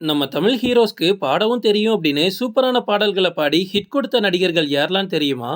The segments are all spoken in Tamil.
நம்ம தமிழ் ஹீரோஸ்க்கு பாடவும் தெரியும் அப்படின்னு சூப்பரான பாடல்களை பாடி ஹிட் கொடுத்த நடிகர்கள் யாரெல்லாம் தெரியுமா?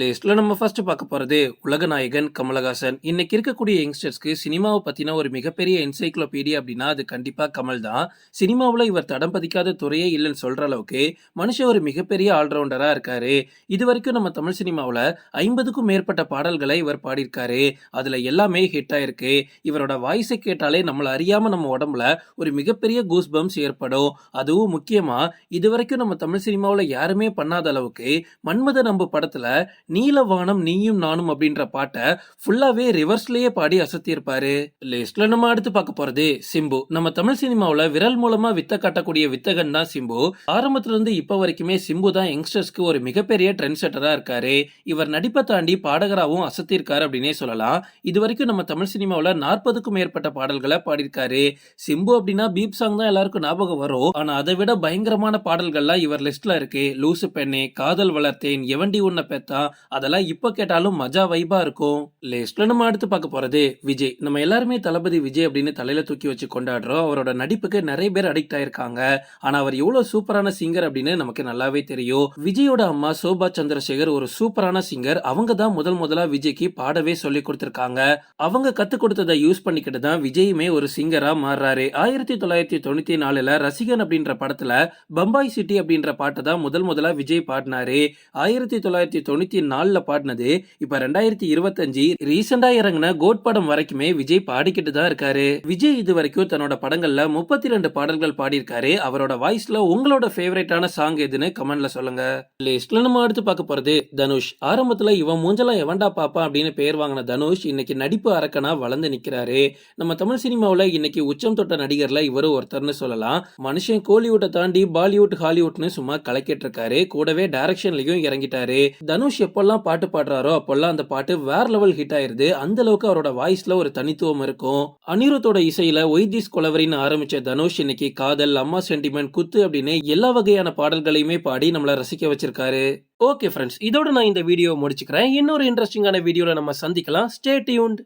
லிஸ்ட்ல நம்ம ஃபர்ஸ்ட் பார்க்க போறது உலக நாயகன் கமலஹாசன். இன்னைக்கு இருக்கக்கூடிய யங்ஸ்டர்ஸ்க்கு சினிமாவை பத்தின ஒரு மிகப்பெரிய என்சைக்ளோபீடியா அப்படின்னா அது கண்டிப்பா கமல் தான். சினிமாவில் இவர் தடம் பதிக்காத துறையே இல்லைன்னு சொல்ற அளவுக்கு மனுஷன் ஒரு மிகப்பெரிய ஆல்ரவுண்டரா இருக்காரு. இது வரைக்கும் நம்ம தமிழ் சினிமாவில் ஐம்பதுக்கும் மேற்பட்ட பாடல்களை இவர் பாடியிருக்காரு. அதுல எல்லாமே ஹிட் ஆயிருக்கு. இவரோட வாய்ஸை கேட்டாலே நம்மள அறியாம நம்ம உடம்புல ஒரு மிகப்பெரிய கூஸ் பம்ஸ் ஏற்படும். அதுவும் முக்கியமா இது வரைக்கும் நம்ம தமிழ் சினிமாவில் யாருமே பண்ணாத அளவுக்கு மன்மத நம்பு படத்துல நீலவானம் நீயும் நானும் அப்படின்ற பாட்டை ஃபுல்லாவே ரிவர்ஸ்லயே பாடி அசத்தியிருப்பாரு. லிஸ்ட்ல நம்ம அடுத்து பார்க்க போறது சிம்பு. நம்ம தமிழ் சினிமாவில் விரல் மூலமா வித்த காட்டக்கூடிய வித்தகன் தான் சிம்பு. ஆரம்பத்துல இருந்து இப்ப வரைக்குமே சிம்பு தான் யங்ஸ்டர்ஸ்க்கு ஒரு மிகப்பெரிய ட்ரெண்ட் செட்டரா இருக்காரு. இவர் நடிப்பை தாண்டி பாடகராகவும் அசத்தியிருக்காரு அப்படின்னே சொல்லலாம். இது வரைக்கும் நம்ம தமிழ் சினிமாவில் நாற்பதுக்கும் மேற்பட்ட பாடல்களை பாடியிருக்காரு. சிம்பு அப்படின்னா பீப் சாங் தான் எல்லாருக்கும் ஞாபகம் வரும். ஆனா அதை விட பயங்கரமான பாடல்கள்லாம் இவர் லிஸ்ட்ல இருக்கு. லூசு பெண்ணே காதல் வளர்த்தேன் எவண்டி உன்ன பெத்தா அதெல்லாம் இப்போ கேட்டாலும் மஜா வைபா இருக்கும். லிஸ்ட்ல நம்ம அடுத்து பார்க்க போறது விஜய். நம்ம எல்லாருமே தளபதி விஜய் அப்படின்னு தலையில தூக்கி வச்சு கொண்டாடுறோம். அவரோட நடிப்புக்கு நிறைய பேர் அடிக்ட் ஆயிருக்காங்க. ஆனா அவர் எவ்வளவு சூப்பரான சிங்கர் அப்படின்னு நமக்கு நல்லாவே தெரியும். விஜயோட அம்மா சோபா சந்திரசேகர் ஒரு சூப்பரான சிங்கர் அவங்க தான் முதல் முதலா விஜய்க்கு பாடவே சொல்லி கொடுத்திருக்காங்க. அவங்க கத்து கொடுத்ததை யூஸ் பண்ணிக்கிட்டு தான் விஜயுமே ஒரு சிங்கரா மாறுறாரு. ஆயிரத்தி தொள்ளாயிரத்தி தொண்ணூத்தி நாலுல ரசிகன் அப்படின்ற படத்துல பம்பாய் சிட்டி அப்படின்ற பாட்டை தான் முதல் முதலா விஜய் பாடினாரு. ஆயிரத்தி தொள்ளாயிரத்தி தொண்ணூத்தி ரெண்டாயிரத்தி நாலுல பாடினது இப்ப ரெண்டாயிரத்தி இருபத்தஞ்சு ரீசெண்டா இறங்கின கோட் படம் வரைக்குமே விஜய் பாடிக்கிட்டு தான் இருக்காரு. விஜய் இது வரைக்கும் தன்னோட படங்கள்ல முப்பத்தி ரெண்டு பாடல்கள் பாடியிருக்காரு. அவரோட வாய்ஸ்ல உங்களோட ஃபேவரட்டான சாங் எதுன்னு கமெண்ட்ல சொல்லுங்க. லிஸ்ட்ல நம்ம அடுத்து பார்க்க போறது தனுஷ். ஆரம்பத்துல இவன் மூஞ்சலாம் எவன்டா பாப்பா அப்படின்னு பேர் வாங்கின தனுஷ் இன்னைக்கு நடிப்பு அரக்கனா வளர்ந்து நிக்கிறாரு. நம்ம தமிழ் சினிமாவுல இன்னைக்கு உச்சம் தொட்ட நடிகர்ல இவரு ஒருத்தர்னு சொல்லலாம். மனுஷன் கோலிவுட்டை தாண்டி பாலிவுட் ஹாலிவுட்னு சும்மா கலக்கிட்டு இருக்காரு. கூடவே டைரக்ஷன்லயும் இறங்கிட்டாரு. தனுஷ் எப்போல்லாம் பாட்டு பாடுறாரோ அப்போல்லாம் அந்த பாட்டு வேற லெவல் ஹிட் ஆயிருது. அந்த அளவுக்கு அவரோட வாய்ஸ்ல ஒரு தனித்துவம் இருக்கும். அனிருத்தோட இசையில ஒய்திஸ் கொலவரின்னு ஆரம்பிச்ச தனுஷ் இன்னைக்கு காதல் அம்மா சென்டிமெண்ட் குத்து அப்படின்னு எல்லா வகையான பாடல்களையுமே பாடி நம்மளை ரசிக்க வச்சிருக்காரு. ஓகே ஃப்ரெண்ட்ஸ் இதோட நான் இந்த வீடியோ முடிச்சுக்கிறேன். இன்னொரு இன்ட்ரெஸ்டிங்கான வீடியோவில் நம்ம சந்திக்கலாம். Stay tuned